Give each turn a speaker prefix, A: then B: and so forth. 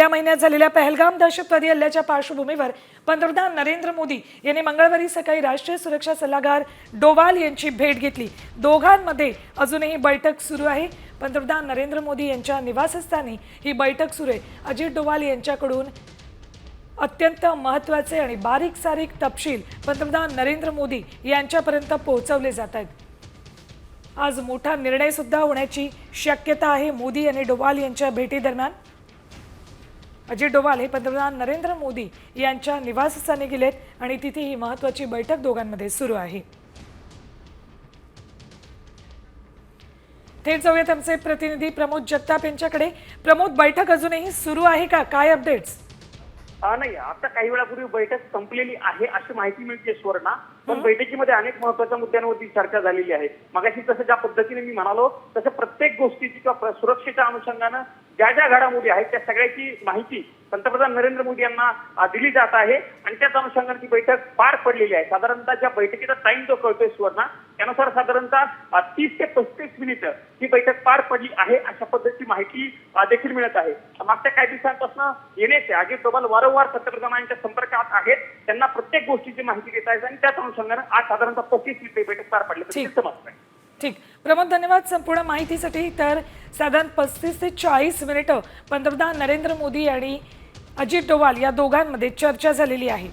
A: गेल्या महिन्यात झालेल्या पहलगाम दहशतवादी हल्ल्याच्या पार्श्वभूमीवर पंतप्रधान नरेंद्र मोदी यांनी मंगळवारी सकाळी राष्ट्रीय सुरक्षा सल्लागार डोवाल यांची भेट घेतली. दोघांमध्ये अजूनही बैठक सुरू आहे. पंतप्रधान नरेंद्र मोदी यांच्या निवासस्थानी ही बैठक सुरू आहे. अजित डोवाल यांच्याकडून अत्यंत महत्त्वाचे आणि बारीक सारीक तपशील पंतप्रधान नरेंद्र मोदी यांच्यापर्यंत पोहोचवले जात आहेत. आज मोठा निर्णय सुद्धा होण्याची शक्यता आहे. मोदी आणि डोवाल यांच्या भेटीदरम्यान अजित डोवाल हे पंतप्रधान नरेंद्र मोदी यांच्या निवासस्थानी गेलेत आणि तिथे ही महत्वाची बैठक दोघांमध्ये सुरू आहे. थेट जाऊयात आमचे प्रतिनिधी प्रमोद जगताप यांच्याकडे. प्रमोद बैठक अजूनही सुरू आहे का? काय अपडेट्स
B: नाही आता काही वेळापूर्वी बैठक संपलेली आहे अशी माहिती मिळते सुवर्णा. पण बैठकीमध्ये अनेक महत्त्वाच्या मुद्द्यांवरती चर्चा झालेली आहे. मगाशी जसं ज्या पद्धतीने मी म्हणालो तसं प्रत्येक गोष्टीची किंवा प्र- सुरक्षेच्या अनुषंगानं ज्या ज्या घडामोडी आहेत त्या सगळ्याची माहिती पंतप्रधान नरेंद्र मोदी यांना दिली जात आहे. आणि त्याच अनुषंगाने ती बैठक पार पडलेली आहे. साधारणतः ज्या बैठकीचा टाइम जो कळतोय सुवर्णा त्यानुसार साधारणतः तीस ते पस्तीस मिनिटं ही बैठक पार पडली आहे अशा पद्धतीची माहिती देखील मिळत आहे. मागच्या काही दिवसांपासून येण्याचे अजित डोभाल वारंवार पंतप्रधानांच्या संपर्कात आहेत. त्यांना प्रत्येक गोष्टीची माहिती देत आहेत आणि त्याच अनुषंगाने आज साधारणतः पस्तीस मिनिटे बैठक पार पडली. समजतं आहे.
A: ठीक. प्रमोद धन्यवाद संपूर्ण माहितीसाठी. तर साधारण पस्तीस ते चाळीस मिनिटं पंतप्रधान नरेंद्र मोदी आणि अजित डोवाल या दोघांमध्ये चर्चा झालेली आहे.